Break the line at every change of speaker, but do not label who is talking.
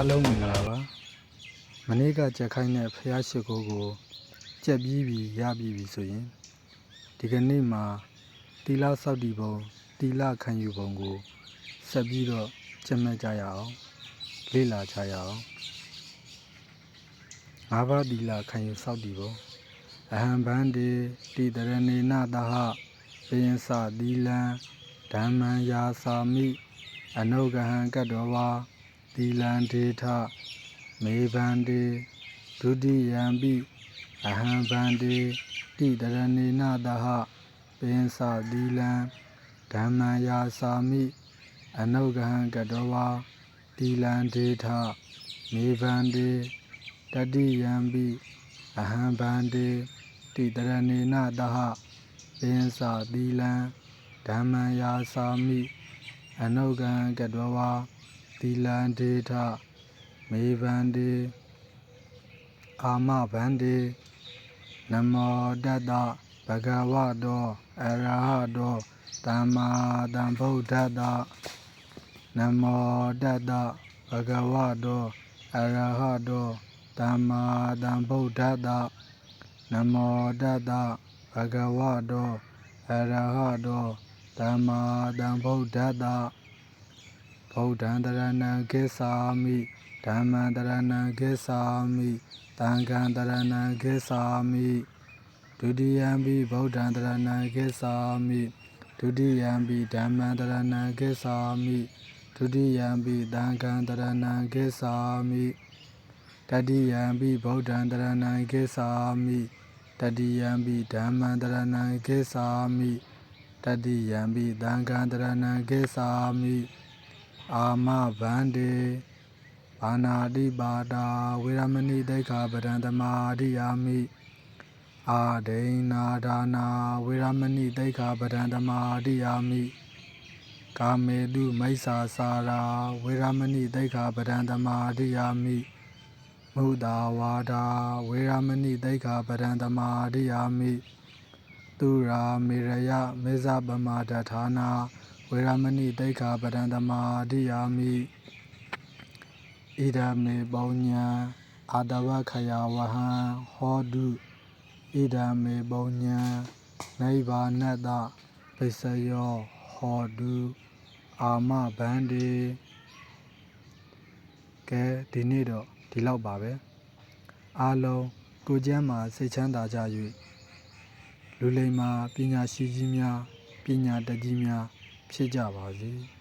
အားလုံးမင်္ဂလာပါမနေ့ကကြက်ခိုင်းတဲ့ဖះရှိခိုးကိုကြက်ပြီးပြီရပြီးပြီဆိုရင်ဒီကနေ့မှာတီလာစောက်တီပုံတီလာခံယူပုံကိုဆက်ပြီးတော့ကြက်မဲ့ကြရအောင်လေ့လာကြရအောင်ငါးပါးတီလာခံယူစောက်တီပုံအဟံဗန္တိတိတရဏေနတဟပယင်္စသီလံဓမ္မံယာစာမိအနုဂဟံကတ္တဝါ သီလံဒေထမေဗန္တိဒုတိယံပိအဟံဗန္တိတိတရဏေနတဟပင်္စသီလံဓမ္မယာစာမိအနုဂဟံကတဝါသီလံဒေထမေဗန္တိတတိယံပိအဟံဗန္တိတိတရဏေနတဟပင်္စသီလံဓမ္မယာစာမိအနုဂဟံကတဝါ သီလံဒေထမေဗန္တိအာမဗန္တိနမောတတ္တဘဂဝတောအရဟတောသမ္မာသမ္ဗုဒ္ဓတ္တနမောတတ္တဘဂဝတောအရဟတောသမ္မာသမ္ဗုဒ္ဓတ္တနမောတတ္တဘဂဝတောအရဟတောသမ္မာသမ္ဗုဒ္ဓတ္တ ဗုဒ္ဓံတရဏံကိသာမိဓမ္မံတရဏံကိသာမိသံဃံတရဏံကိသာမိဒုတိယံပိဗုဒ္ဓံတရဏံကိသာမိဒုတိယံပိဓမ္မံတရဏံကိသာမိဒုတိယံပိသံဃံတရဏံကိသာမိတတိယံပိဗုဒ္ဓံတရဏံကိသာမိတတိယံပိဓမ္မံတရဏံကိသာမိတတိယံပိသံဃံတရဏံကိသာမိ အာမဗန္တေဘာနာတိပါတာဝေရမဏိတိခာပဒံသမာဓိယာမိအာဒိဏာဒါနာဝေရမဏိတိခာပဒံသမာဓိယာမိကာမေတုမိစ္ဆာစာရာဝေရမဏိတိခာပဒံသမာဓိယာမိမုဒ္ဒဝါဒာဝေရမဏိတိခာပဒံသမာဓိယာမိသူရာမေရယမေဇပမာဒဌာနာ ဝေရမဏိတိခာပဒံသမာဓိယာမိဣဒာမေပုံညာအာတဝခယဝဟံဟောတုဣဒာမေပုံညာနိဗ္ဗာနတ္တပိစယောဟောတုအာမဗန္တိကဲဒီနေ့တော့ဒီလောက်ပါပဲအားလုံးကိုကျမ်းမှာစိတ်ချမ်းသာကြ၍လူလိမ္မာပညာရှိကြီးများပညာတတ်ကြီးများ ဖြစ်ကြပါစေ။